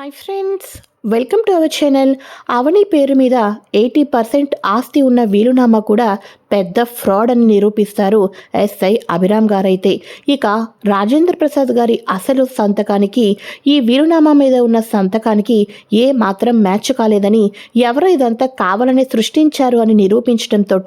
Hi friends welcome to our channel. Avani పేరు మీద eighty percent ఆస్తి ఉన్న వీలునామా కూడా పెద్ద ఫ్రాడ్ అని నిరూపిస్తారు ఎస్ఐ అభిరామ్ గారైతే. ఇక రాజేంద్ర ప్రసాద్ గారి అసలు సంతకానికి ఈ వీరునామా మీద ఉన్న సంతకానికి ఏ మాత్రం మ్యాచ్ కాలేదని ఎవరో ఇదంతా కావాలని సృష్టించారు అని నిరూపించడంతో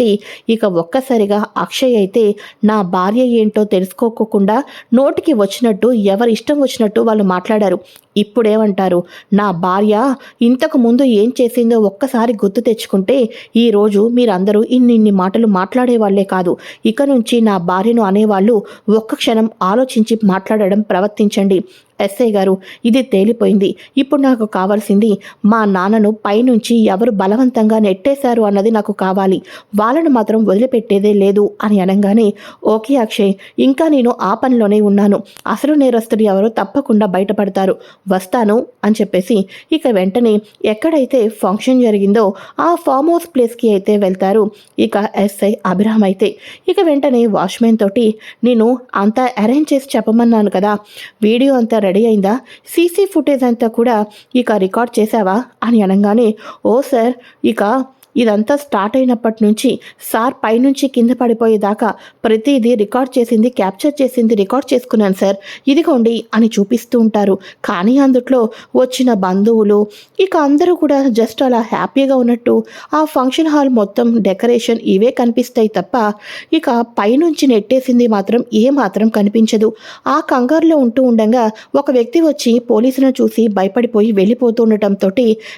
ఇక ఒక్కసారిగా అక్షయ్ అయితే నా భార్య ఏంటో తెలుసుకోకుండా నోటికి వచ్చినట్టు ఎవరి ఇష్టం వచ్చినట్టు వాళ్ళు మాట్లాడారు. ఇప్పుడేమంటారు? నా భార్య ఇంతకు ముందు ఏం చేసిందో ఒక్కసారి గుర్తు తెచ్చుకుంటే ఈరోజు మీరందరూ ఇన్నిన్ని మాటలు మాట్లాడేవాళ్ళే కాదు. ఇక నుంచి నా భార్యను అనేవాళ్ళు ఒక్క క్షణం ఆలోచించి మాట్లాడడం ప్రవర్తించండి. ఎస్ఐ గారు ఇది తేలిపోయింది. ఇప్పుడు నాకు కావాల్సింది మా నాన్నను పైనుంచి ఎవరు బలవంతంగా నెట్టేశారు అన్నది నాకు కావాలి. వాళ్ళను మాత్రం వదిలిపెట్టేదే లేదు అని అనగానే ఓకే అక్షయ్ ఇంకా నేను ఆ పనిలోనే ఉన్నాను. అసలు నేరస్తుడు ఎవరు తప్పకుండా బయటపడతారు. వస్తాను అని చెప్పేసి ఇక వెంటనే ఎక్కడైతే ఫంక్షన్ జరిగిందో ఆ ఫామ్ హౌస్ ప్లేస్కి అయితే వెళ్తారు ఇక ఎస్ఐ అభిరామ్ అయితే. ఇక వెంటనే వాచ్మెన్ తోటి నేను అంతా అరేంజ్ చేసి చెప్పమన్నాను కదా వీడియో అంతా రెడీ అయిందా? సీసీ ఫుటేజ్ అంతా కూడా ఇక రికార్డ్ చేశావా? అని అనగానే ఓ సార్ ఇక ఇదంతా స్టార్ట్ అయినప్పటి నుంచి సార్ పైనుంచి కింద పడిపోయేదాకా ప్రతిదీ రికార్డ్ చేసింది క్యాప్చర్ చేసింది రికార్డ్ చేసుకున్నాను సార్. ఇదిగోండి అని చూపిస్తూ ఉంటారు. కానీ అందుట్లో వచ్చిన బంధువులు ఇక అందరూ కూడా జస్ట్ అలా హ్యాపీగా ఉన్నట్టు ఆ ఫంక్షన్ హాల్ మొత్తం డెకరేషన్ ఇవే కనిపిస్తాయి తప్ప ఇక పైనుంచి నెట్టేసింది మాత్రం ఏ మాత్రం కనిపించదు. ఆ కంగారులో ఉంటూ ఉండగా ఒక వ్యక్తి వచ్చి పోలీసులను చూసి భయపడిపోయి వెళ్ళిపోతూ ఉండటంతో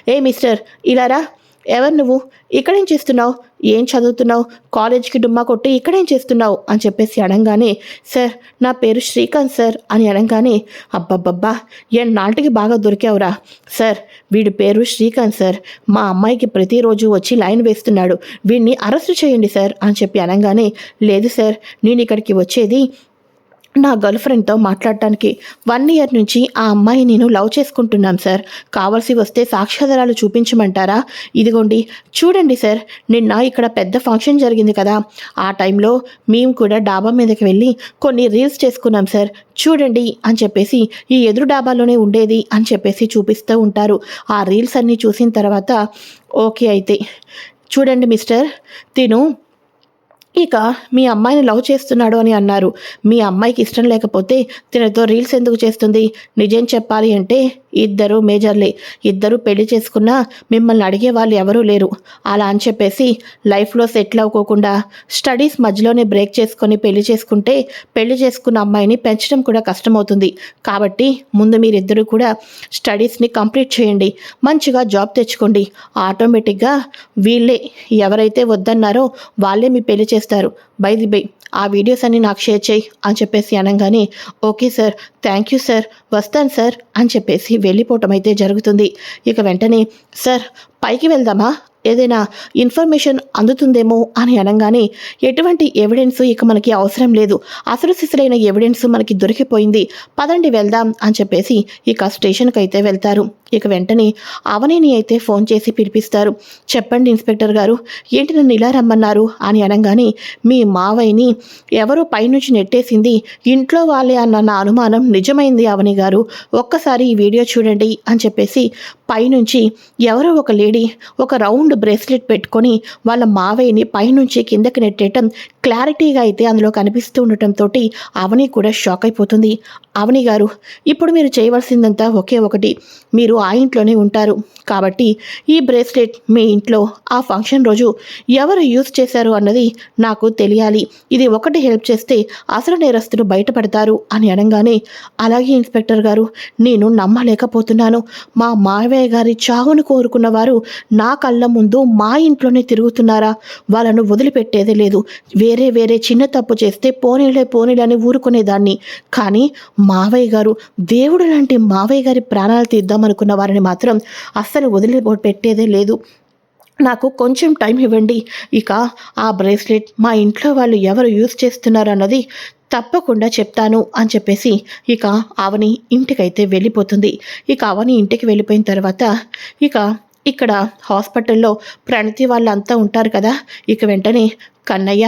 ఏ మిస్టర్ ఇలారా ఎవరు నువ్వు? ఇక్కడేం చేస్తున్నావు? ఏం చదువుతున్నావు? కాలేజ్కి డుమ్మా కొట్టి ఇక్కడేం చేస్తున్నావు? అని చెప్పేసి అడంగానే సార్ నా పేరు శ్రీకాంత్ సార్ అని అనగానే అబ్బబ్బబ్బా నాటికి బాగా దొరికావురా. సార్ వీడి పేరు శ్రీకాంత్ సార్. మా అమ్మాయికి ప్రతిరోజు వచ్చి లైన్ వేస్తున్నాడు. వీడిని అరెస్ట్ చేయండి సార్ అని చెప్పి అనగానే లేదు సార్ నేను ఇక్కడికి వచ్చేది నా గర్ల్ ఫ్రెండ్తో మాట్లాడటానికి వన్ ఇయర్ నుంచి ఆ అమ్మాయి నేను లవ్ చేసుకుంటున్నాం సార్. కావాల్సి వస్తే సాక్ష్యాధారాలు చూపించమంటారా? ఇదిగోండి చూడండి సార్. నిన్న ఇక్కడ పెద్ద ఫంక్షన్ జరిగింది కదా. ఆ టైంలో మేము కూడా డాబా మీదకి వెళ్ళి కొన్ని రీల్స్ చేసుకున్నాం సార్. చూడండి అని చెప్పేసి ఈ ఎదురు డాబాలోనే ఉండేది అని చెప్పేసి చూపిస్తూ ఉంటారు. ఆ రీల్స్ అన్నీ చూసిన తర్వాత ఓకే అయితే. చూడండి మిస్టర్. తిను. ఇక మీ అమ్మాయిని లవ్ చేస్తున్నాడు అని అన్నారు. మీ అమ్మాయికి ఇష్టం లేకపోతే తినతో రీల్స్ ఎందుకు చేస్తుంది? నిజం చెప్పాలి అంటే ఇద్దరు మేజర్లే ఇద్దరు పెళ్ళి చేసుకున్నా మిమ్మల్ని అడిగే వాళ్ళు ఎవరూ లేరు. అలా అని చెప్పేసి లైఫ్లో సెటిల్ అవ్వకోకుండా స్టడీస్ మధ్యలోనే బ్రేక్ చేసుకొని పెళ్ళి చేసుకుంటే పెళ్ళి చేసుకున్న అమ్మాయిని పెంచడం కూడా కష్టమవుతుంది. కాబట్టి ముందు మీరిద్దరూ కూడా స్టడీస్ని కంప్లీట్ చేయండి మంచిగా జాబ్ తెచ్చుకోండి. ఆటోమేటిక్గా వీళ్ళే ఎవరైతే వద్దన్నారో వాళ్ళే మీ పెళ్ళి చేస్తారు. By the by. ఆ వీడియోస్ అన్ని నాకు షేర్ చేయి అని చెప్పేసి అనగానే okay sir thank you sir వస్తాను సార్ అని చెప్పేసి వెళ్ళిపోవటం అయితే జరుగుతుంది. ఇక వెంటనే సార్ పైకి వెళ్దామా? ఏదైనా ఇన్ఫర్మేషన్ అందుతుందేమో అని అనగానే ఎటువంటి ఎవిడెన్స్ ఇక మనకి అవసరం లేదు. అసలు సిసరైన ఎవిడెన్స్ మనకి దొరికిపోయింది. పదండి వెళ్దాం అని చెప్పేసి ఇక స్టేషన్కి అయితే వెళ్తారు. ఇక వెంటనే అవనేని అయితే ఫోన్ చేసి పిలిపిస్తారు. చెప్పండి ఇన్స్పెక్టర్ గారు ఏంటి నన్ను ఇలా రమ్మన్నారు అని అనగానే మీ మావయ్యని ఎవరో పైనుంచి నెట్టేసింది ఇంట్లో వాళ్ళే అన్న నా అనుమానం నిజమైంది అవని గారు ఒక్కసారి ఈ వీడియో చూడండి అని చెప్పేసి పైనుంచి ఎవరో ఒక లేడీ ఒక రౌండ్ బ్రేస్లెట్ పెట్టుకొని వాళ్ళ మావయ్యని పైనుంచి కిందకి నెట్టేయటం క్లారిటీగా అయితే అందులో కనిపిస్తూ ఉండటంతో అవని కూడా షాక్ అయిపోతుంది. అవని గారు ఇప్పుడు మీరు చేయవలసిందంతా ఒకే ఒకటి మీరు ఆ ఇంట్లోనే ఉంటారు. కాబట్టి ఈ బ్రేస్లెట్ మీ ఇంట్లో ఆ ఫంక్షన్ రోజు ఎవరు యూజ్ చేశారు అన్నది నాకు తెలియాలి. ఇది ఒకటి హెల్ప్ చేస్తే అసలు నేరస్తులు బయటపడతారు అని అనగానే అలాగే ఇన్స్పెక్టర్ గారు నేను నమ్మలేకపోతున్నాను. మా మావయ్య గారి చావును కోరుకున్న వారు నా కళ్ళ ముందు మా ఇంట్లోనే తిరుగుతున్నారా? వాళ్ళను వదిలిపెట్టేదే లేదు. వేరే వేరే చిన్న తప్పు చేస్తే పోనీలే పోనీలని ఊరుకునేదాన్ని. కానీ మావయ్య గారు దేవుడు లాంటి మావయ్య గారి ప్రాణాలు తీద్దామనుకున్న వారిని మాత్రం అస్సలు వదిలి పెట్టేదే లేదు. నాకు కొంచెం టైం ఇవ్వండి. ఇక ఆ బ్రేస్లెట్ మా ఇంట్లో వాళ్ళు ఎవరు యూజ్ చేస్తున్నారు అన్నది తప్పకుండా చెప్తాను అని చెప్పేసి ఇక అవని ఇంటికైతే వెళ్ళిపోతుంది. ఇక అవని ఇంటికి వెళ్ళిపోయిన తర్వాత ఇక ఇక్కడ హాస్పిటల్లో ప్రణతి వాళ్ళంతా ఉంటారు కదా. ఇక వెంటనే కన్నయ్య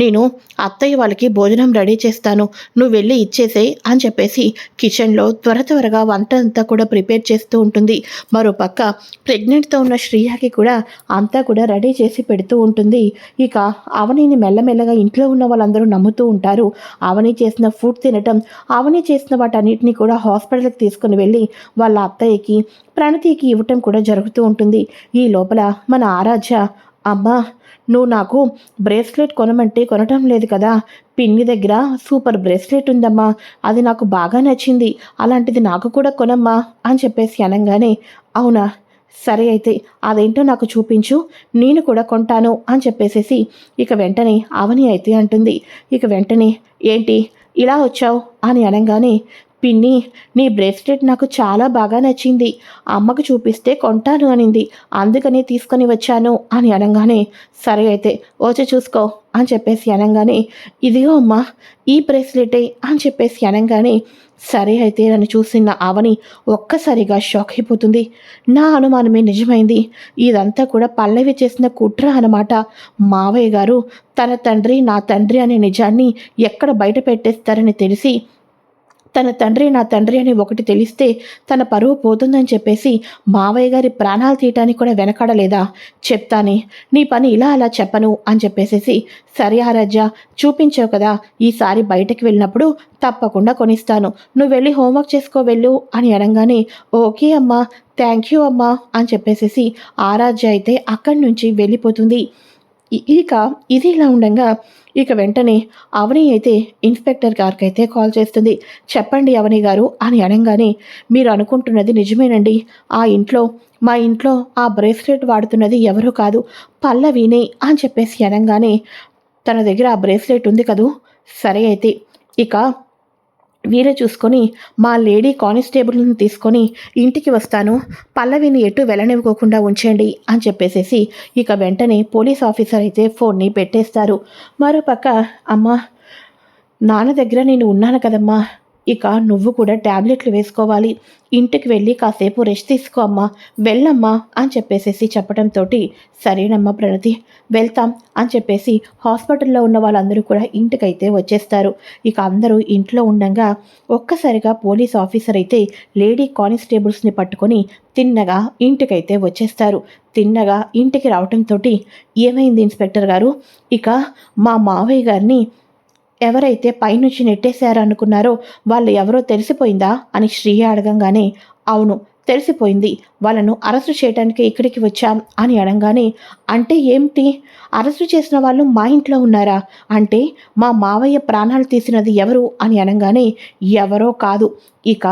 నేను అత్తయ్య వాళ్ళకి భోజనం రెడీ చేస్తాను. నువ్వు వెళ్ళి ఇచ్చేసే అని చెప్పేసి కిచెన్లో త్వర త్వరగా వంట అంతా కూడా ప్రిపేర్ చేస్తూ ఉంటుంది. మరో పక్క ప్రెగ్నెంట్తో ఉన్న శ్రీయాకి కూడా అంతా కూడా రెడీ చేసి పెడుతూ ఉంటుంది. ఇక అవనిని మెల్లమెల్లగా ఇంట్లో ఉన్న వాళ్ళందరూ నమ్ముతూ ఉంటారు. అవని చేసిన ఫుడ్ తినటం అవని చేసిన వాటన్నిటిని కూడా హాస్పిటల్కి తీసుకుని వెళ్ళి వాళ్ళ అత్తయ్యకి ప్రణతికి ఇవ్వటం కూడా జరుగుతూ ఉంటుంది. ఈ లోపల మన ఆరాధ్య అమ్మా నువ్వు నాకు బ్రేస్లెట్ కొనమంటే కొనటం లేదు కదా. పిన్ని దగ్గర సూపర్ బ్రేస్లెట్ ఉందమ్మా. అది నాకు బాగా నచ్చింది. అలాంటిది నాకు కూడా కొనమ్మా అని చెప్పేసి అనగానే అవునా? సరే అయితే అదేంటో నాకు చూపించు. నేను కూడా కొంటాను అని చెప్పేసేసి ఇక వెంటనే అవని అయితే అంటుంది. ఇక వెంటనే ఏంటి ఇలా వచ్చావు? అని అనగానే పిన్ని నీ బ్రేస్లెట్ నాకు చాలా బాగా నచ్చింది. అమ్మకు చూపిస్తే కొంటాను అనింది. అందుకని తీసుకొని వచ్చాను అని అనగానే సరే అయితే వచ్చి చూసుకో అని చెప్పేసి అనగానే ఇదిగో అమ్మా ఈ బ్రేస్లెటే అని చెప్పేసి అనగానే సరే అయితే నన్ను చూసిన అవని ఒక్కసారిగా షాక్ అయిపోతుంది. నా అనుమానమే నిజమైంది. ఇదంతా కూడా పల్లవి చేసిన కుట్ర అనమాట మావయ్య గారు తన తండ్రి నా తండ్రి అనే నిజాన్ని ఎక్కడ బయట పెట్టేస్తారని తెలిసి తన తండ్రి నా తండ్రి అని ఒకటి తెలిస్తే తన పరువు పోతుందని చెప్పేసి మావయ్య గారి ప్రాణాలు తీయటానికి కూడా వెనకాడలేదా? చెప్తానే. నీ పని ఇలా అలా చెప్పను అని చెప్పేసేసి సరే ఆరాధ్య చూపించావు కదా ఈసారి బయటకు వెళ్ళినప్పుడు తప్పకుండా కొనిస్తాను. నువ్వు వెళ్ళి హోంవర్క్ చేసుకో వెళ్ళు అని అనగానే ఓకే అమ్మా థ్యాంక్ యూ అమ్మా అని చెప్పేసేసి ఆరాధ్య అయితే అక్కడి నుంచి వెళ్ళిపోతుంది. ఇక ఇది ఇలా ఉండగా ఇక వెంటనే అవని అయితే ఇన్స్పెక్టర్ గారికి అయితే కాల్ చేస్తుంది. చెప్పండి అవని గారు అని అనగానే మీరు అనుకుంటున్నది నిజమేనండి. ఆ ఇంట్లో మా ఇంట్లో ఆ బ్రేస్లెట్ వాడుతున్నది ఎవరూ కాదు పల్లవినే అని చెప్పేసి అనగానే తన దగ్గర ఆ బ్రేస్లెట్ ఉంది కదూ? సరే అయితే ఇక వీరే చూసుకొని మా లేడీ కానిస్టేబుల్ని తీసుకొని ఇంటికి వస్తాను. పల్లవిని ఎటు వెళ్ళనివ్వకుండా ఉంచండి అని చెప్పేసేసి ఇక వెంటనే పోలీస్ ఆఫీసర్ అయితే ఫోన్ని పెట్టేస్తారు. మరోపక్క అమ్మ నాన్న దగ్గర నేను ఉన్నాను కదమ్మా. ఇక నువ్వు కూడా ట్యాబ్లెట్లు వేసుకోవాలి. ఇంటికి వెళ్ళి కాసేపు రెస్ట్ తీసుకో అమ్మా. వెళ్ళమ్మా అని చెప్పేసేసి చెప్పడంతో సరేనమ్మా ప్రణతి. వెళ్తాం అని చెప్పేసి హాస్పిటల్లో ఉన్న వాళ్ళందరూ కూడా ఇంటికైతే వచ్చేస్తారు. ఇక అందరూ ఇంట్లో ఉండగా ఒక్కసారిగా పోలీస్ ఆఫీసర్ అయితే లేడీ కానిస్టేబుల్స్ని పట్టుకొని తిన్నగా ఇంటికైతే వచ్చేస్తారు. తిన్నగా ఇంటికి రావటంతో ఏమైంది ఇన్స్పెక్టర్ గారు? ఇక మా మావయ్య గారిని ఎవరైతే పైనుంచి నెట్టేశారనుకున్నారో వాళ్ళు ఎవరో తెలిసిపోయిందా అని శ్రీయ అడగంగానే అవును తెలిసిపోయింది. వాళ్ళను అరెస్టు చేయడానికి ఇక్కడికి వచ్చాం అని అనగానే అంటే ఏమిటి? అరెస్టు చేసిన వాళ్ళు మా ఇంట్లో ఉన్నారా? అంటే మా మావయ్య ప్రాణాలు తీసినది ఎవరు? అని అనగానే ఎవరో కాదు. ఇక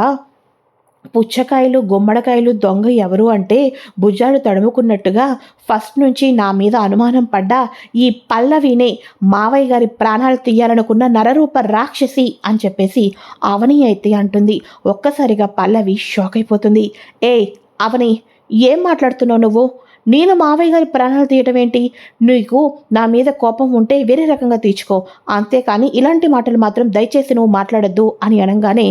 పుచ్చకాయలు గుమ్మడికాయలు దొంగ ఎవరు అంటే భుజాలు తడుముకున్నట్టుగా ఫస్ట్ నుంచి నా మీద అనుమానం పడ్డా ఈ పల్లవినే మావయ్య గారి ప్రాణాలు తీయాలనుకున్న నరరూప రాక్షసి అని చెప్పేసి అవని అయితే అంటుంది. ఒక్కసారిగా పల్లవి షాక్ అయిపోతుంది. ఏ అవని ఏం మాట్లాడుతున్నావు నువ్వు? నేను మావయ్య గారి ప్రాణాలు తీయటం ఏంటి? నీకు నా మీద కోపం ఉంటే వేరే రకంగా తీర్చుకో. అంతేకాని ఇలాంటి మాటలు మాత్రం దయచేసి నువ్వు మాట్లాడద్దు అని అనగానే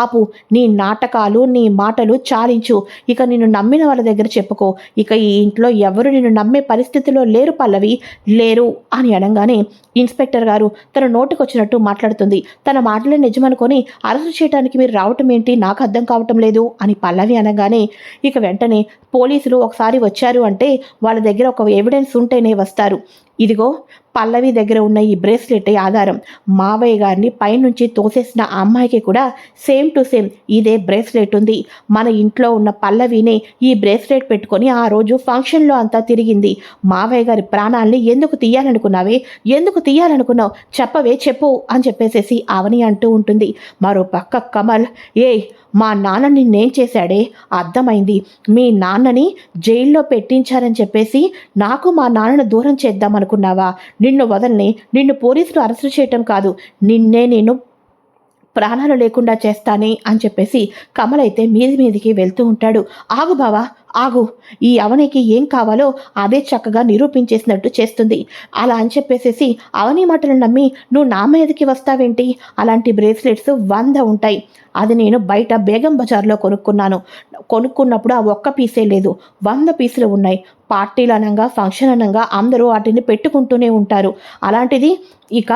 ఆపు నీ నాటకాలు నీ మాటలు చాలించు. ఇక నిన్ను నమ్మిన వాళ్ళ దగ్గర చెప్పుకో. ఇక ఈ ఇంట్లో ఎవరు నిన్ను నమ్మే పరిస్థితిలో లేరు పల్లవి. లేరు అని అనగానే ఇన్స్పెక్టర్ గారు తన నోటుకొచ్చినట్టు మాట్లాడుతుంది. తన మాటలే నిజమనుకొని అరెస్టు చేయడానికి మీరు రావటం ఏంటి? నాకు అర్థం కావటం లేదు అని పల్లవి అనగానే ఇక వెంటనే పోలీసులు ఒకసారి వచ్చారు అంటే వాళ్ళ దగ్గర ఒక ఎవిడెన్స్ ఉంటేనే వస్తారు. ఇదిగో పల్లవి దగ్గర ఉన్న ఈ బ్రేస్లెట్ ఆధారం మావయ్య గారిని పైనుంచి తోసేసిన అమ్మాయికి కూడా సేమ్ టు సేమ్ ఇదే బ్రేస్లెట్ ఉంది. మన ఇంట్లో ఉన్న పల్లవినే ఈ బ్రేస్లెట్ పెట్టుకొని ఆ రోజు ఫంక్షన్లో అంతా తిరిగింది. మావయ్య గారి ప్రాణాలని ఎందుకు తీయాలనుకున్నావే? ఎందుకు తీయాలనుకున్నావు? చెప్పవే చెప్పు అని చెప్పేసేసి అవని అంటూ ఉంటుంది. మరో పక్క కమల్ ఏ మా నాన్నని నేను చేశాడే? అర్థమైంది. మీ నాన్నని జైల్లో పెట్టించారని చెప్పేసి నాకు మా నాన్నను దూరం అనుకున్నావా? నిన్ను వదలని నిన్ను పోలీసులు అరెస్ట్ చేయటం కాదు. నిన్నే నేను ప్రాణాలు లేకుండా చేస్తానే అని చెప్పేసి కమలైతే మీది మీదికి వెళ్తూ ఉంటాడు. ఆగు బావా ఆగు. ఈ అవనికి ఏం కావాలో అదే చక్కగా నిరూపించేసినట్టు చేస్తుంది. అలా అని చెప్పేసేసి అవని మాటలు నమ్మి నువ్వు నా మీదకి వస్తావేంటి? అలాంటి బ్రేస్లెట్స్ వంద ఉంటాయి. అది నేను బయట బేగం బజార్లో కొనుక్కున్నాను. కొనుక్కున్నప్పుడు ఆ ఒక్క పీసే లేదు. వంద పీసులు ఉన్నాయి. పార్టీలు అనంగా ఫంక్షన్ అనంగా అందరూ వాటిని పెట్టుకుంటూనే ఉంటారు. అలాంటిది ఇక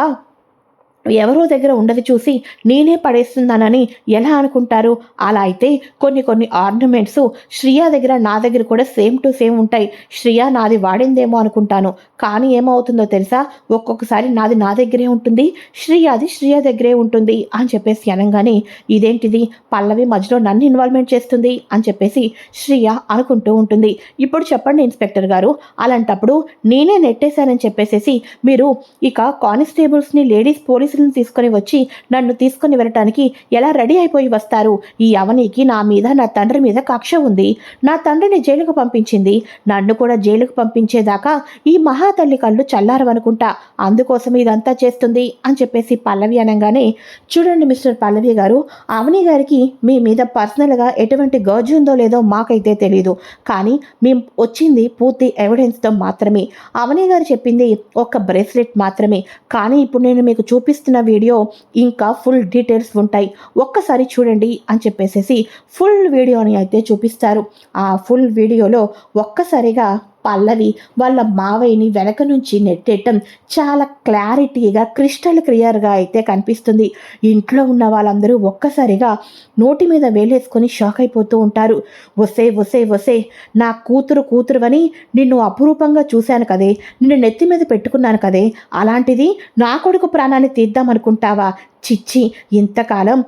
ఎవరో దగ్గర ఉండదు చూసి నేనే పడేస్తున్నానని ఎలా అనుకుంటారు? అలా అయితే కొన్ని కొన్ని ఆర్నమెంట్స్ శ్రియా దగ్గర నా దగ్గర కూడా సేమ్ టు సేమ్ ఉంటాయి. శ్రియా నాది వాడిందేమో అనుకుంటాను. కానీ ఏమవుతుందో తెలుసా? ఒక్కొక్కసారి నాది నా దగ్గరే ఉంటుంది శ్రియాది శ్రియా దగ్గరే ఉంటుంది అని చెప్పేసి అనగానే ఇదేంటిది? పల్లవి మధ్యలో నన్ను ఇన్వాల్వ్మెంట్ చేస్తుంది అని చెప్పేసి శ్రియ అనుకుంటూ ఉంటుంది. ఇప్పుడు చెప్పండి ఇన్స్పెక్టర్ గారు అలాంటప్పుడు నేనే నెట్టేశానని చెప్పేసేసి మీరు ఇక కానిస్టేబుల్స్ని లేడీస్ పోలీస్ పోలీసులను తీసుకొని వచ్చి నన్ను తీసుకొని వెళ్ళటానికి ఎలా రెడీ అయిపోయి వస్తారు? ఈ అవనికి నా మీద నా తండ్రి మీద కక్ష ఉంది. నా తండ్రిని జైలుకు పంపించింది. నన్ను కూడా జైలుకు పంపించేదాకా ఈ మహాతల్లి కళ్ళు చల్లారవనుకుంటా. అందుకోసం ఇదంతా చేస్తుంది అని చెప్పేసి పల్లవి అనగానే చూడండి మిస్టర్ పల్లవి గారు అవని గారికి మీ మీద పర్సనల్గా ఎటువంటి గర్జు ఉందో లేదో మాకైతే తెలియదు కానీ మేము వచ్చింది పూర్తి ఎవిడెన్స్తో మాత్రమే. అవని గారు చెప్పింది ఒక బ్రేస్లెట్ మాత్రమే. కానీ ఇప్పుడు నేను మీకు చూపిస్తాను చూపిస్తున్న వీడియో ఇంకా ఫుల్ డీటెయిల్స్ ఉంటాయి. ఒక్కసారి చూడండి అని చెప్పేసేసి ఫుల్ వీడియోని అయితే చూపిస్తారు. ఆ ఫుల్ వీడియోలో ఒక్కసారిగా పల్లవి వాళ్ళ మావయ్యని వెనక నుంచి నెట్టేయటం చాలా క్లారిటీగా క్రిస్టల్ క్లియర్గా అయితే కనిపిస్తుంది. ఇంట్లో ఉన్న వాళ్ళందరూ ఒక్కసారిగా నోటి మీద వేలేసుకొని షాక్ అయిపోతూ ఉంటారు. వసే వసే వసే నా కూతురు కూతురువని నిన్ను అపురూపంగా చూశాను కదే నిన్ను నెత్తి మీద పెట్టుకున్నాను కదే అలాంటిది నా కొడుకు ప్రాణాన్ని తీద్దామనుకుంటావా? చిచ్చి ఇంతకాలం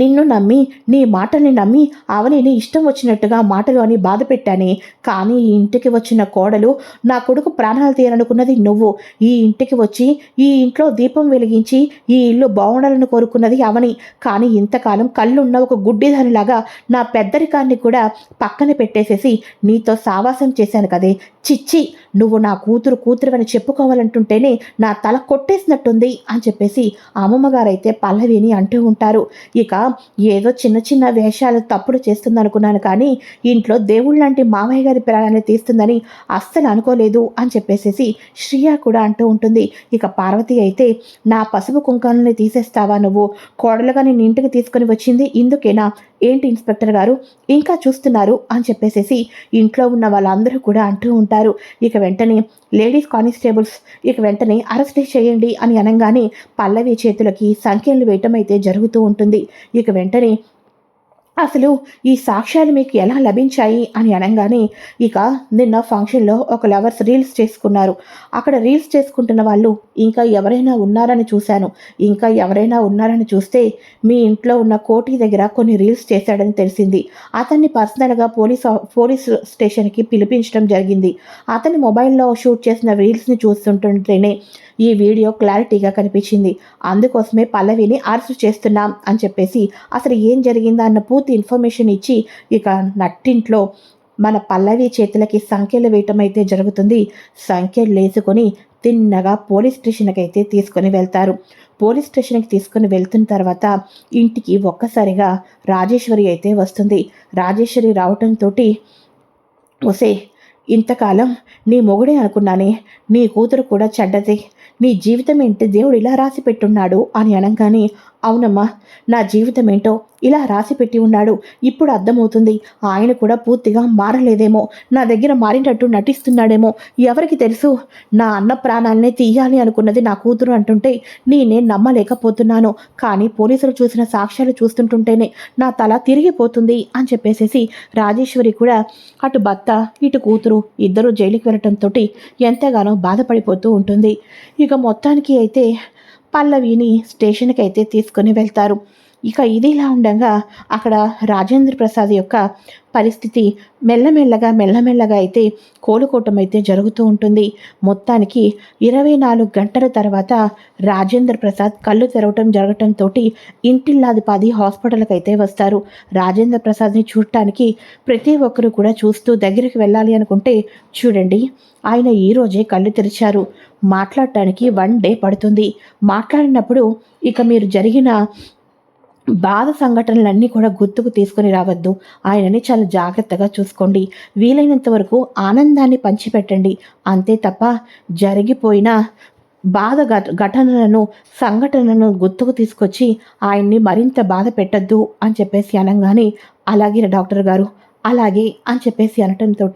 నిన్ను నమ్మి నీ మాటని నమ్మి అవనిని ఇష్టం వచ్చినట్టుగా మాటలు అని బాధ పెట్టానే. కానీ ఈ ఇంటికి వచ్చిన కోడలు నా కొడుకు ప్రాణాలు తీయాలనుకున్నది నువ్వు. ఈ ఇంటికి వచ్చి ఈ ఇంట్లో దీపం వెలిగించి ఈ ఇల్లు బాగుండాలని కోరుకున్నది అవని కానీ ఇంతకాలం కళ్ళున్న ఒక గుడ్డిదానిలాగా నా పెద్దరికాన్ని కూడా పక్కన పెట్టేసేసి నీతో సావాసం చేశాను కదే. చిచ్చి నువ్వు నా కూతురు కూతురువని చెప్పుకోవాలంటుంటేనే నా తల కొట్టేసినట్టుంది అని చెప్పేసి అమ్మమ్మగారైతే పల్లవిని అంటూ ఉంటారు. ఇక ఏదో చిన్న చిన్న వేషాలు తప్పుడు చేస్తుంది అనుకున్నాను కానీ ఇంట్లో దేవుళ్ళ లాంటి మామయ్య గారి ప్రాణాన్ని తీస్తుందని అస్సలు అనుకోలేదు అని చెప్పేసేసి శ్రియ కూడా అంటూ ఉంటుంది. ఇక పార్వతి అయితే నా పసుపు కుంకాలని తీసేస్తావా నువ్వు? కోడలుగా నేను ఇంటికి తీసుకొని వచ్చింది ఇందుకేనా? ఏంటి ఇన్స్పెక్టర్ గారు? ఇంకా చూస్తున్నారు అని చెప్పేసేసి ఇంట్లో ఉన్న వాళ్ళందరూ కూడా అంటూ ఉంటారు. ఇక వెంటనే లేడీస్ కానిస్టేబుల్స్ ఇక వెంటనే అరెస్ట్ చేయండి అని అనగానే పల్లవి చేతులకి సంఖ్యలు వేయటం అయితే జరుగుతూ ఉంటుంది. ఇక వెంటనే అసలు ఈ సాక్ష్యాలు మీకు ఎలా లభించాయి అని అనగానే ఇక నిన్న ఫంక్షన్లో ఒక లవర్స్ రీల్స్ చేసుకున్నారు. అక్కడ రీల్స్ చేసుకుంటున్న వాళ్ళు ఇంకా ఎవరైనా ఉన్నారని చూశాను. ఇంకా ఎవరైనా ఉన్నారని చూస్తే మీ ఇంట్లో ఉన్న కోటి దగ్గర కొన్ని రీల్స్ చేశాడని తెలిసింది. అతన్ని పర్సనల్గా పోలీస్ పోలీస్ స్టేషన్కి పిలిపించడం జరిగింది. అతని మొబైల్లో షూట్ చేసిన రీల్స్ని చూస్తుంటుంటేనే ఈ వీడియో క్లారిటీగా కనిపించింది. అందుకోసమే పల్లవిని అరెస్ట్ చేస్తున్నాం అని చెప్పేసి అసలు ఏం జరిగిందా అన్న పూర్తి ఇన్ఫర్మేషన్ ఇచ్చి ఇక నట్టింట్లో మన పల్లవి చేతులకి సంఖ్యలు వేయటం అయితే జరుగుతుంది. సంఖ్యలు వేసుకొని తిన్నగా పోలీస్ స్టేషన్కి అయితే తీసుకొని వెళ్తారు. పోలీస్ స్టేషన్కి తీసుకొని వెళ్తున్న తర్వాత ఇంటికి ఒక్కసారిగా రాజేశ్వరి అయితే వస్తుంది. రాజేశ్వరి రావటంతో ఒసే ఇంతకాలం నీ మొగుడే అనుకున్నానే నీ కూతురు కూడా చెడ్డది. నీ జీవితం ఏంటి? దేవుడు ఇలా రాసి పెట్టున్నాడు అని అనగానే అవునమ్మా నా జీవితం ఏంటో ఇలా రాసి పెట్టి ఉన్నాడు. ఇప్పుడు అర్థమవుతుంది. ఆయన కూడా పూర్తిగా మారలేదేమో. నా దగ్గర మారినట్టు నటిస్తున్నాడేమో. ఎవరికి తెలుసు? నా అన్న ప్రాణాలనే తీయాలి అనుకున్నది నా కూతురు అంటుంటే నేనే నమ్మలేకపోతున్నాను. కానీ పోలీసులు చూసిన సాక్ష్యాలు చూస్తుంటుంటేనే నా తల తిరిగిపోతుంది అని చెప్పేసేసి రాజేశ్వరి కూడా అటు భర్త ఇటు కూతురు ఇద్దరు జైలుకి వెళ్ళటంతో ఎంతగానో బాధపడిపోతూ ఉంటుంది. ఇక మొత్తానికి అయితే పల్లవిని స్టేషన్కి అయితే తీసుకొని వెళ్తారు. ఇక ఇదిలా ఉండగా అక్కడ రాజేంద్ర ప్రసాద్ యొక్క పరిస్థితి మెల్లమెల్లగా మెల్లమెల్లగా అయితే కోలుకోవటం అయితే జరుగుతూ ఉంటుంది. మొత్తానికి ఇరవై నాలుగు గంటల తర్వాత రాజేంద్ర ప్రసాద్ కళ్ళు తెరవటం జరగటంతో ఇంటిల్లాదిపాది హాస్పిటల్కి అయితే వస్తారు. రాజేంద్ర ప్రసాద్ని చూడటానికి ప్రతి ఒక్కరూ కూడా చూస్తూ దగ్గరికి వెళ్ళాలి అనుకుంటే చూడండి ఆయన ఈరోజే కళ్ళు తెరిచారు. మాట్లాడటానికి వన్ డే పడుతుంది. మాట్లాడినప్పుడు ఇక మీరు జరిగిన బాధ సంఘటనలన్నీ కూడా గుర్తుకు తీసుకొని రావద్దు. ఆయనని చాలా జాగ్రత్తగా చూసుకోండి. వీలైనంత వరకు ఆనందాన్ని పంచిపెట్టండి. అంతే తప్ప జరిగిపోయిన బాధ ఘటనలను సంఘటనలను గుర్తుకు తీసుకొచ్చి ఆయన్ని మరింత బాధ పెట్టద్దు అని చెప్పేసి అనగానే అలాగే డాక్టర్ గారు అలాగే అని చెప్పేసి అనటంతో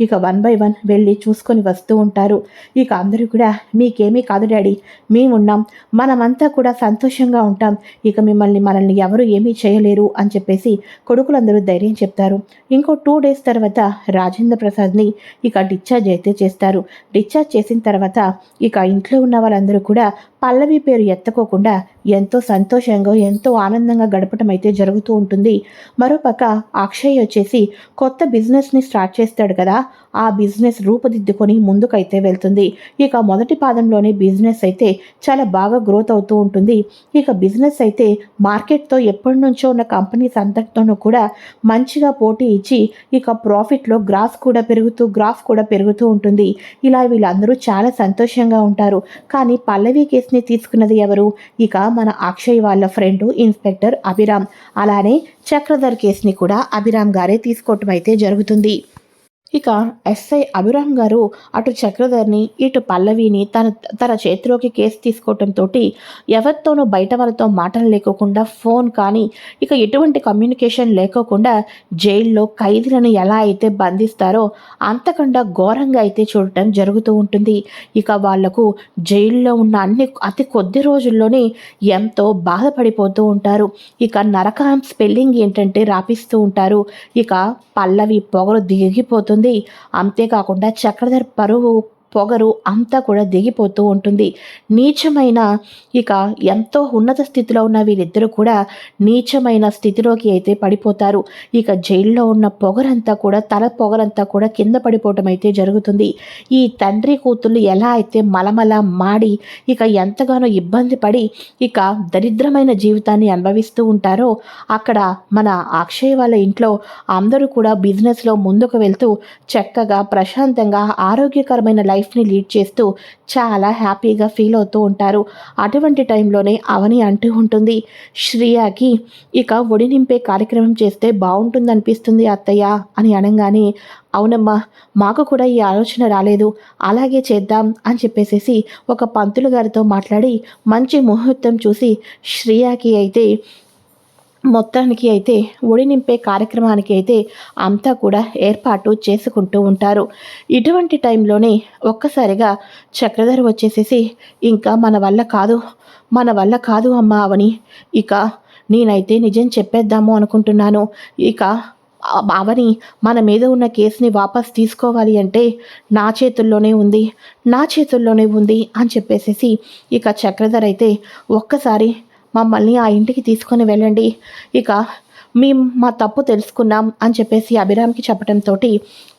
ఇక వన్ బై వన్ వెళ్ళి చూసుకొని వస్తూ ఉంటారు. ఇక అందరూ కూడా మీకేమీ కాదు డాడీ మేమున్నాం మనమంతా కూడా సంతోషంగా ఉంటాం. ఇక మిమ్మల్ని మనల్ని ఎవరు ఏమీ చేయలేరు అని చెప్పేసి కొడుకులందరూ ధైర్యం చెప్తారు. ఇంకో టూ డేస్ తర్వాత రాజేంద్ర ప్రసాద్ని ఇక డిశ్చార్జ్ అయితే చేస్తారు. డిశ్చార్జ్ చేసిన తర్వాత ఇక ఇంట్లో ఉన్న వాళ్ళందరూ కూడా పల్లవి పేరు ఎత్తుకోకుండా ఎంతో సంతోషంగా ఎంతో ఆనందంగా గడపటం అయితే జరుగుతూ ఉంటుంది. మరోపక్క అక్షయ్ వచ్చేసి కొత్త బిజినెస్ని స్టార్ట్ చేస్తాడు కదా ఆ బిజినెస్ రూపుదిద్దుకొని ముందుకైతే వెళ్తుంది. ఇక మొదటి పాదంలోనే బిజినెస్ అయితే చాలా బాగా గ్రోత్ అవుతూ ఉంటుంది. ఇక బిజినెస్ అయితే మార్కెట్తో ఎప్పటి నుంచో ఉన్న కంపెనీస్ అంతటితోనూ కూడా మంచిగా పోటీ ఇచ్చి ఇక ప్రాఫిట్లో గ్రాఫ్ కూడా పెరుగుతూ గ్రాఫ్ కూడా పెరుగుతూ ఉంటుంది. ఇలా వీళ్ళందరూ చాలా సంతోషంగా ఉంటారు. కానీ పల్లవి కేసుని తీసుకున్నది ఎవరు? ఇక మన అక్షయ్ వాళ్ళ ఫ్రెండ్ ఇన్స్పెక్టర్ అభిరామ్. అలానే చక్రధర్ కేసుని కూడా అభిరామ్ గారే తీసుకోవటం అయితే జరుగుతుంది. ఇక ఎస్ఐ అభిరామ్ గారు అటు చక్రధర్ని ఇటు పల్లవిని తన తన చేతిలోకి కేసు తీసుకోవటంతో ఎవరితోనూ బయట వాళ్ళతో మాటలు లేకోకుండా ఫోన్ కానీ ఇక ఎటువంటి కమ్యూనికేషన్ లేకోకుండా జైల్లో ఖైదీలను ఎలా అయితే బంధిస్తారో అంతకన్నా ఘోరంగా అయితే చూడటం జరుగుతూ ఉంటుంది. ఇక వాళ్ళకు జైల్లో ఉన్న అన్ని అతి కొద్ది రోజుల్లోనే ఎంతో బాధపడిపోతూ ఉంటారు. ఇక నరకం స్పెల్లింగ్ ఏంటంటే రాపిస్తూ ఉంటారు. ఇక పల్లవి పొగలు దిగిపోతుంది. అంతేకాకుండా చక్రధర్ పరువు పొగరు అంతా కూడా దిగిపోతూ ఉంటుంది. నీచమైన ఇక ఎంతో ఉన్నత స్థితిలో ఉన్న వీళ్ళిద్దరూ కూడా నీచమైన స్థితిలోకి అయితే పడిపోతారు. ఇక జైల్లో ఉన్న పొగరంతా కూడా తల పొగరంతా కూడా కింద పడిపోవటం అయితే జరుగుతుంది. ఈ తండ్రి కూతుళ్ళు ఎలా అయితే మలమల మాడి ఇక ఎంతగానో ఇబ్బంది పడి ఇక దరిద్రమైన జీవితాన్ని అనుభవిస్తూ ఉంటారో అక్కడ మన అక్షయ్ వాళ్ళ ఇంట్లో అందరూ కూడా బిజినెస్లో ముందుకు వెళ్తూ చక్కగా ప్రశాంతంగా ఆరోగ్యకరమైన లైఫ్ లైఫ్ని లీడ్ చేస్తూ చాలా హ్యాపీగా ఫీల్ అవుతూ ఉంటారు. అటువంటి టైంలోనే అవని అంటూ ఉంటుంది శ్రియాకి ఇక ఒడి నింపే కార్యక్రమం చేస్తే బాగుంటుంది అనిపిస్తుంది అత్తయ్య అని అనగానే అవునమ్మా మాకు కూడా ఈ ఆలోచన రాలేదు అలాగే చేద్దాం అని చెప్పేసేసి ఒక పంతులు గారితో మాట్లాడి మంచి ముహూర్తం చూసి శ్రియకి అయితే మొత్తానికి అయితే ఒడి నింపే కార్యక్రమానికి అయితే అంతా కూడా ఏర్పాటు చేసుకుంటూ ఉంటారు. ఇటువంటి టైంలోనే ఒక్కసారిగా చక్రధర్ వచ్చేసేసి ఇంకా మన వల్ల కాదు మన వల్ల కాదు అమ్మ అవని ఇక నేనైతే నిజం చెప్పేద్దాము అనుకుంటున్నాను. ఇక అవని మన మీద ఉన్న కేసుని వాపస్ తీసుకోవాలి అంటే నా చేతుల్లోనే ఉంది నా చేతుల్లోనే ఉంది అని చెప్పేసేసి ఇక చక్రధర్ అయితే ఒక్కసారి మమ్మల్ని ఆ ఇంటికి తీసుకొని వెళ్ళండి. ఇక మేము మా తప్పు తెలుసుకున్నాం అని చెప్పేసి అభిరామ్కి చెప్పడంతో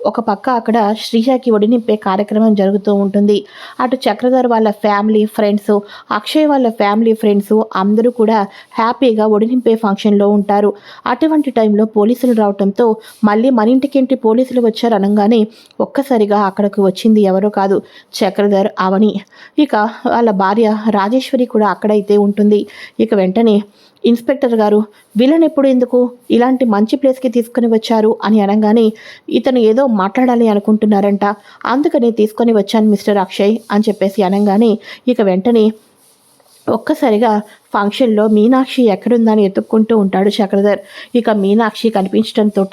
ఒక పక్క అక్కడ శ్రీజాకి ఒడినింపే కార్యక్రమం జరుగుతూ ఉంటుంది. అటు చక్రధర్ వాళ్ళ ఫ్యామిలీ ఫ్రెండ్స్ అక్షయ్ వాళ్ళ ఫ్యామిలీ ఫ్రెండ్స్ అందరూ కూడా హ్యాపీగా ఒడినింపే ఫంక్షన్లో ఉంటారు. అటువంటి టైంలో పోలీసులు రావడంతో మళ్ళీ మన ఇంటికింటి పోలీసులు వచ్చారు అనగానే ఒక్కసారిగా అక్కడికి వచ్చింది ఎవరో కాదు చక్రధర్ అవని. ఇక వాళ్ళ భార్య రాజేశ్వరి కూడా అక్కడైతే ఉంటుంది. ఇక వెంటనే ఇన్స్పెక్టర్ గారు విలన్ ఎప్పుడు ఎందుకు ఇలాంటి మంచి ప్లేస్కి తీసుకుని వచ్చారు? అని అనగానే ఇతను ఏదో మాట్లాడాలి అనుకుంటున్నారంట. అందుకని తీసుకొని వచ్చాను మిస్టర్ అక్షయ్ అని చెప్పేసి అనగానే ఇక వెంటనే ఒక్కసారిగా ఫంక్షన్లో మీనాక్షి ఎక్కడుందని ఎత్తుక్కుంటూ ఉంటాడు చక్రధర్. ఇక మీనాక్షి కనిపించడంతో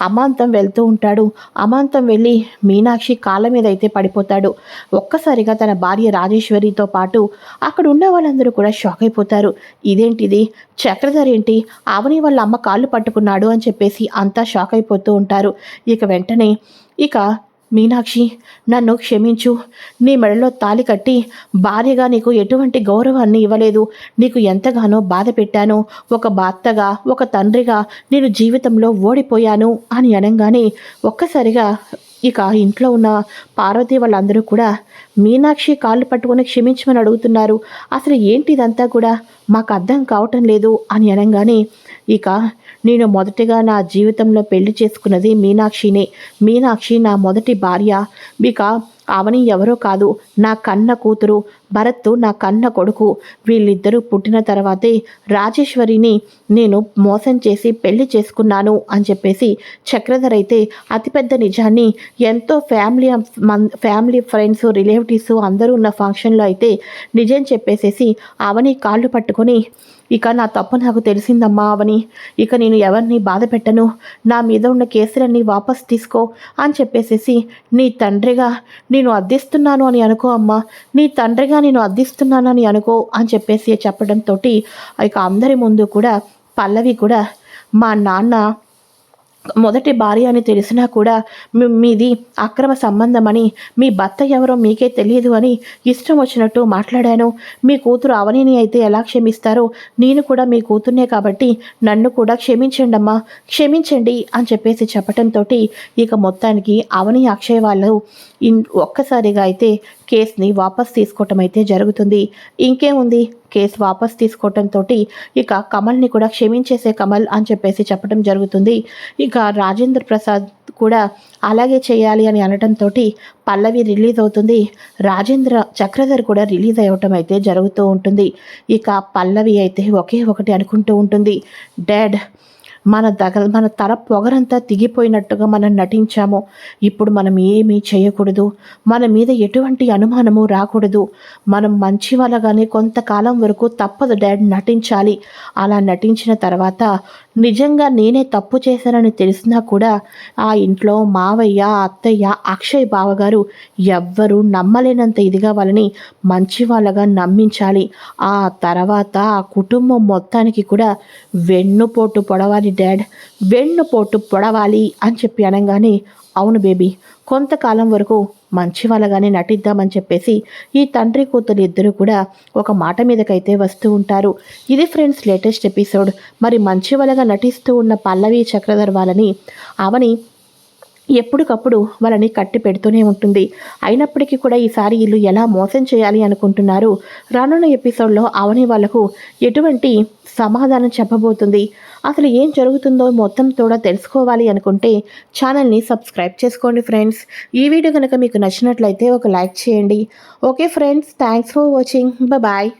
అమాంతం వెళ్తూ ఉంటాడు. అమాంతం వెళ్ళి మీనాక్షి కాళ్ళ మీద అయితే పడిపోతాడు. ఒక్కసారిగా తన భార్య రాజేశ్వరితో పాటు అక్కడ ఉన్న వాళ్ళందరూ కూడా షాక్ అయిపోతారు. ఇదేంటిది? చక్రధర్ ఏంటి? అవని వాళ్ళ అమ్మ కాళ్ళు పట్టుకున్నాడు అని చెప్పేసి అంతా షాక్ అయిపోతూ ఉంటారు. ఇక వెంటనే ఇక మీనాక్షి నన్ను క్షమించు. నీ మెడలో తాలి కట్టి భార్యగా నీకు ఎటువంటి గౌరవాన్ని ఇవ్వలేదు. నీకు ఎంతగానో బాధ పెట్టాను. ఒక భర్తగా ఒక తండ్రిగా నేను జీవితంలో ఓడిపోయాను అని అనగానే ఒక్కసారిగా ఇక ఇంట్లో ఉన్న పార్వతి వాళ్ళందరూ కూడా మీనాక్షి కాళ్ళు పట్టుకొని క్షమించమని అడుగుతున్నారు. అసలు ఏంటి ఇదంతా కూడా? మాకు అర్థం కావటం లేదు అని అనగానే ఇక నేను మొదటిగా నా జీవితంలో పెళ్ళి చేసుకున్నది మీనాక్షినే. మీనాక్షి నా మొదటి భార్య. ఇక ఆవని ఎవరో కాదు. నా కన్న కూతురు భరత్ నా కన్న కొడుకు. వీళ్ళిద్దరూ పుట్టిన తర్వాతే రాజేశ్వరిని నేను మోసం చేసి పెళ్ళి చేసుకున్నాను అని చెప్పేసి చక్రధర్ అయితే అతిపెద్ద నిజాన్ని ఎంతో ఫ్యామిలీ ఫ్యామిలీ ఫ్రెండ్స్ రిలేటివ్స్ అందరూ ఉన్న ఫంక్షన్లో అయితే నిజం చెప్పేసేసి అవని కాళ్ళు పట్టుకొని ఇక నా తప్పు నాకు తెలిసిందమ్మా అవని. ఇక నేను ఎవరిని బాధ పెట్టను. నా మీద ఉన్న కేసులన్నీ వాపస్ తీసుకో అని చెప్పేసేసి నీ తండ్రిగా నేను అద్దిస్తున్నాను అని అనుకో అమ్మా? నీ తండ్రిగా నేను అద్దిస్తున్నాను అనుకో అని చెప్పేసి చెప్పడంతో ఇక అందరి ముందు కూడా పల్లవి కూడా మా నాన్న మొదటి భార్య అని తెలిసినా కూడా మీది అక్రమ సంబంధమని మీ భర్త ఎవరో మీకే తెలియదు అని ఇష్టం వచ్చినట్టు మాట్లాడాను. మీ కూతురు అవనిని అయితే ఎలా క్షమిస్తారో నేను కూడా మీ కూతుర్నే కాబట్టి నన్ను కూడా క్షమించండి అమ్మా క్షమించండి అని చెప్పేసి చెప్పటంతో ఇక మొత్తానికి అవని అక్షయ్ వాళ్ళు ఇన్ ఒక్కసారిగా అయితే కేసుని వాపస్ తీసుకోవటం అయితే జరుగుతుంది ఇంకేముంది కేసు వాపస్ తీసుకోవటంతో ఇక కమల్ని కూడా క్షమించేసే కమల్ అని చెప్పేసి చెప్పడం జరుగుతుంది. ఇక రాజేంద్ర ప్రసాద్ కూడా అలాగే చేయాలి అని అనడంతో పల్లవి రిలీజ్ అవుతుంది. రాజేంద్ర చక్రధర్ కూడా రిలీజ్ అవ్వటం అయితే జరుగుతూ ఉంటుంది. ఇక పల్లవి అయితే ఒకే ఒకటి అనుకుంటూ ఉంటుంది. డాడ్ మన దగ మన తల పొగరంతా తిగిపోయినట్టుగా మనం నటించాము. ఇప్పుడు మనం ఏమీ చేయకూడదు. మన మీద ఎటువంటి అనుమానము రాకూడదు. మనం మంచి వాళ్ళగానే కొంతకాలం వరకు తప్పదు డాడ్ నటించాలి. అలా నటించిన తర్వాత నిజంగా నేనే తప్పు చేశానని తెలిసినా కూడా ఆ ఇంట్లో మావయ్య అత్తయ్య అక్షయ్ బావగారు ఎవ్వరూ నమ్మలేనంత ఇదిగా వాళ్ళని మంచి వాళ్ళగా నమ్మించాలి. ఆ తర్వాత ఆ కుటుంబం మొత్తానికి కూడా వెన్నుపోటు పొడవాలి డాడ్ వెన్నుపోటు పొడవాలి అని చెప్పి అనగానే అవును బేబీ కొంతకాలం వరకు మంచి వాళ్ళగానే నటిద్దామని చెప్పేసి ఈ తండ్రి కూతురు ఇద్దరు కూడా ఒక మాట మీదకైతే వస్తూ ఉంటారు. ఇది ఫ్రెండ్స్ లేటెస్ట్ ఎపిసోడ్. మరి మంచి వాళ్ళగా నటిస్తూ ఉన్న పల్లవి చక్రధర్ వాళ్ళని అవని ఎప్పటికప్పుడు వాళ్ళని కట్టి పెడుతూనే ఉంటుంది. అయినప్పటికీ కూడా ఈసారి వీళ్ళు ఎలా మోసం చేయాలి అనుకుంటున్నారు. రానున్న ఎపిసోడ్లో అవని వాళ్ళకు ఎటువంటి సమాధానం చెప్పబోతుంది. అసలు ఏం జరుగుతుందో మొత్తం కూడా తెలుసుకోవాలి అనుకుంటే ఛానల్ని సబ్స్క్రైబ్ చేసుకోండి ఫ్రెండ్స్. ఈ వీడియో కనుక మీకు నచ్చినట్లయితే ఒక లైక్ చేయండి. Okay friends thanks for watching. Bye.